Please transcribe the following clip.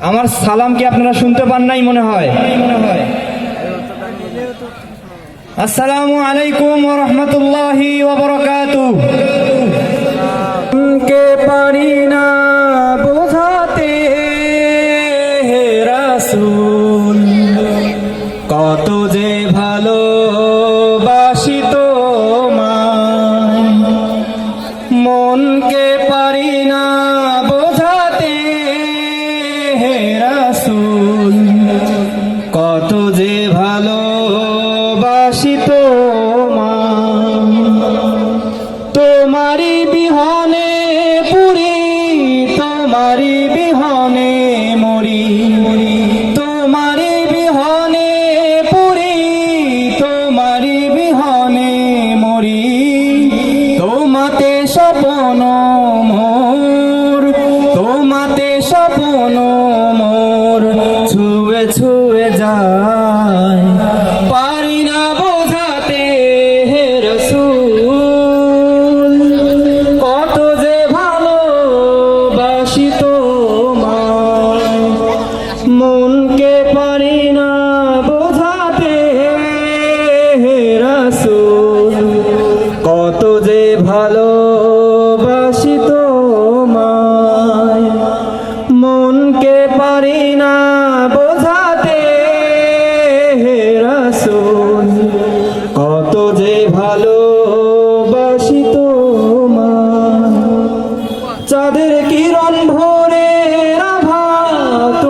আমার সালাম কি আপনারা শুনতে পান নাই মনে হয়? আসসালামু আলাইকুম রাহমাতুল্লাহি কে পারি না বোঝাতে কত যে ভালো বাসিত মনকে পারি না আসি মা তোমারি বিহনে পুরি তোমারি বিহনে মরি। তোমারি বিহনে পুরি তোমারি বিহনে মরি। তোমাতে স্বপন মোর, তোমাতে স্বপন মোর। ছুয়ে ছুয়ে যা মনকে পারি না বোঝাতে রাসুল, কত যে ভালো বাসিত মায় মনকে পারি না বোঝাতে রাসুল, কত যে ভালো বাসিত চাঁদের কিরণ ভোরে